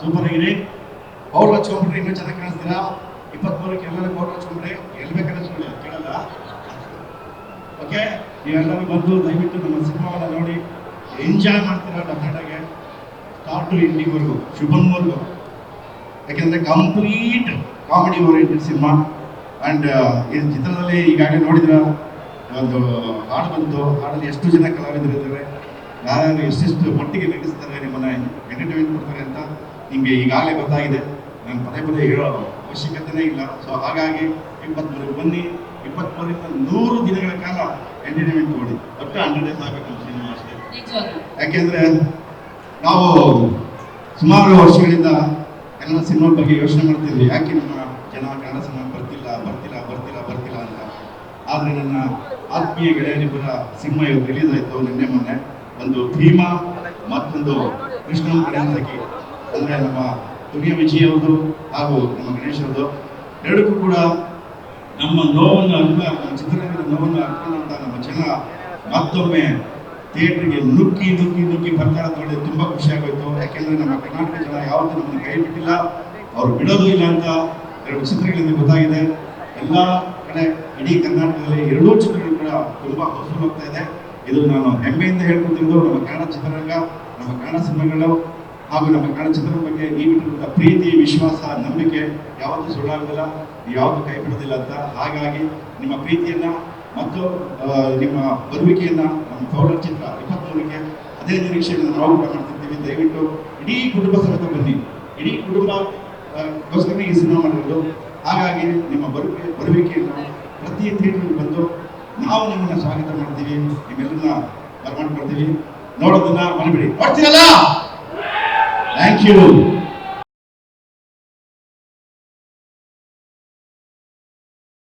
Super ಆಗಿರಿ powder ಹಚ್ಕೊಂಡ್ಬಿಟ್ರೆ ಇನ್ನೂ ಚೆನ್ನಾಗಿ ಕಾಣಿಸ್ತೀರಾ? ಇಪ್ಪತ್ಮೂರಕ್ಕೆ ಎಲ್ಲರೂ ಪೌಡರ್ ಹಚ್ಕೊಂಡ್ರೆ ಎಲ್ಲಿ ಬೇಕಾದ್ರೆ ಅದು ಕೇಳಲ್ಲ. ಓಕೆ ನೀವೆಲ್ಲರೂ ಬಂದು ದಯವಿಟ್ಟು ನಮ್ಮ ಸಿನಿಮಾವನ್ನು ನೋಡಿ ಎಂಜಾಯ್ ಮಾಡ್ತೀರಾ ಡೆಫಿನೆಟಾಗಿ ಸ್ಟಾರ್ಟ್ ಟು ಎಂಡಿಂಗ್ವರೆಗೂ ಶುಭನ್ವರೆಗೂ ಯಾಕೆಂದ್ರೆ complete comedy oriented cinema and ಈ ಚಿತ್ರದಲ್ಲಿ ಈಗಾಗಲೇ ನೋಡಿದ್ರ? ಒಂದು ಹಾಡು ಬಂತು. ಹಾಡಲ್ಲಿ ಎಷ್ಟು ಜನ ಕಲಾವಿದರು ಇದ್ದಾರೆ? ಯಾರ್ಯಾರು ಎಷ್ಟೆಷ್ಟು ಮಟ್ಟಿಗೆ ನಟಿಸ್ತಾರೆ ನಿಮ್ಮನ್ನ ಎಂಟರ್ಟೈನ್ಮೆಂಟ್ ಕೊಡ್ತಾರೆ ಅಂತ ನಿಮಗೆ ಈಗಾಗಲೇ ಗೊತ್ತಾಗಿದೆ. ನಾನು ಪದೇ ಪದೇ ಹೇಳೋ ಅವಶ್ಯಕತೆನೇ ಇಲ್ಲ. ಸೊ ಹಾಗಾಗಿ ಇಪ್ಪತ್ಮೂರಕ್ಕೆ ಬನ್ನಿ. ಇಪ್ಪತ್ಮೂರಿಂದ ನೂರು ದಿನಗಳ ಕಾಲ ಎಂಟರ್ಟೈನ್ಮೆಂಟ್ ಕೊಡಿ ಒಟ್ಟು ಹಂಡ್ರೆಡ್ ಡೇಸ್ ಆಗಬೇಕು ಸಿನಿಮಾ ಅಷ್ಟೇ ಯಾಕೆಂದರೆ ಯಾಕೆಂದ್ರೆ ನಾವು ಸುಮಾರು ವರ್ಷಗಳಿಂದ ಕನ್ನಡ ಸಿನಿಮಾ ಬಗ್ಗೆ ಯೋಚನೆ ಮಾಡ್ತಿದ್ವಿ. ಯಾಕೆ ನಮ್ಮ ಜನ ಕನ್ನಡ ಸಿನಿಮಾ ಬರ್ತಿಲ್ಲ ಬರ್ತಿಲ್ಲ ಬರ್ತಿಲ್ಲ ಬರ್ತಿಲ್ಲ ಅಂತ. ಆದ್ರೆ ನನ್ನ ಆತ್ಮೀಯ ಗೆಳೆಯರಿಬ್ಬರ ಸಿನಿಮಾ ಇವತ್ತು ರಿಲೀಸ್ ಆಯ್ತು ನಿನ್ನೆ ಮೊನ್ನೆ. ಒಂದು ಭೀಮಾ, ಮತ್ತೊಂದು ಕೃಷ್ಣ ಅಡಿಯಂತಕ್ಕೆ ಅಂದ್ರೆ ನಮ್ಮ ದುರ್ಗ ಅವರು ಹಾಗೂ ನಮ್ಮ ಗಣೇಶ್ ಅವ್ರದ್ದು. ಎರಡಕ್ಕೂ ಕೂಡ ನಮ್ಮ ನೋವನ್ನು ಅರ್ಥ ನಮ್ಮ ಚಿತ್ರರಂಗದ ನೋವನ್ನು ಅರ್ಥ ನಮ್ಮ ಜನ ಮತ್ತೊಮ್ಮೆ ಥಿಯೇಟ್ರಿಗೆ ನುಗ್ಗಿ ನುಗ್ಗಿ ನುಗ್ಗಿ ಬರ್ತಾರೆ ತುಂಬಾ ಖುಷಿ ಆಗೋಯ್ತು. ಯಾಕೆಂದ್ರೆ ನಮ್ಮ ಕರ್ನಾಟಕ ಜನ ಯಾವತ್ತೂ ನಮ್ಮನ್ನು ಕೈ ಬಿಟ್ಟಿಲ್ಲ. ಅವ್ರು ಬಿಡೋದು ಇಲ್ಲ ಅಂತ ಎರಡು ಚಿತ್ರಗಳಿಂದ ಗೊತ್ತಾಗಿದೆ. ಎಲ್ಲ ಕಡೆ ಇಡೀ ಕರ್ನಾಟಕದಲ್ಲಿ ಎರಡೂ ಚಿತ್ರಗಳು ಕೂಡ ತುಂಬಾ ಹೌಸ್ಫುಲ್ ಹೋಗ್ತಾ ಇದೆ. ಇದು ನಾನು ಹೆಮ್ಮೆಯಿಂದ ಹೇಳ್ಕೊತಿರೋದು ನಮ್ಮ ಕನ್ನಡ ಚಿತ್ರರಂಗ ನಮ್ಮ ಕನ್ನಡ ಸಿನಿಮಾಗಳು ಹಾಗೂ ನಮ್ಮ ಕನ್ನಡ ಚಿತ್ರದ ಬಗ್ಗೆ ಈ ಬಿಟ್ಟಿರುವಂತಹ ಪ್ರೀತಿ, ವಿಶ್ವಾಸ, ನಂಬಿಕೆ ಯಾವತ್ತೂ ಸುಳ್ಳಾಗೋದಿಲ್ಲ, ಯಾವತ್ತೂ ಕೈ ಬಿಡೋದಿಲ್ಲ ಅಂತ. ಹಾಗಾಗಿ ನಿಮ್ಮ ಪ್ರೀತಿಯನ್ನ ಮತ್ತು ನಿಮ್ಮ ಬರುವಿಕೆಯನ್ನ ನಮ್ಮ ಪೌಡರ್ ಚಿತ್ರ ಇಪ್ಪತ್ಮೂರಕ್ಕೆ ಅದೇ ನಿರೀಕ್ಷೆಯನ್ನು ನಾವು ಕೂಡ ಮಾಡ್ತಿರ್ತೀವಿ. ದಯವಿಟ್ಟು ಇಡೀ ಕುಟುಂಬ ಸಮೇತ ಬನ್ನಿ. ಇಡೀ ಕುಟುಂಬ ಈ ಸಿನಿಮಾ ಮಾಡಿರೋದು. ಹಾಗಾಗಿ ನಿಮ್ಮ ಬರುವಿಕೆ ಬರುವಿಕೆಯನ್ನು ಪ್ರತಿ ಥಿಯೇಟರ್ಗೆ ಬಂದು ನಾವು ನಿಮ್ಮನ್ನ ಸ್ವಾಗತ ಮಾಡ್ತೀವಿ ನಿಮ್ಮೆಲ್ಲರನ್ನ ಬರ್ಮಾಡ್ಕೊಳ್ತೀವಿ ನೋಡೋದನ್ನ ಮನಬಿಡಿ ನೋಡ್ತೀರಲ್ಲ ಥ್ಯಾಂಕ್ ಯು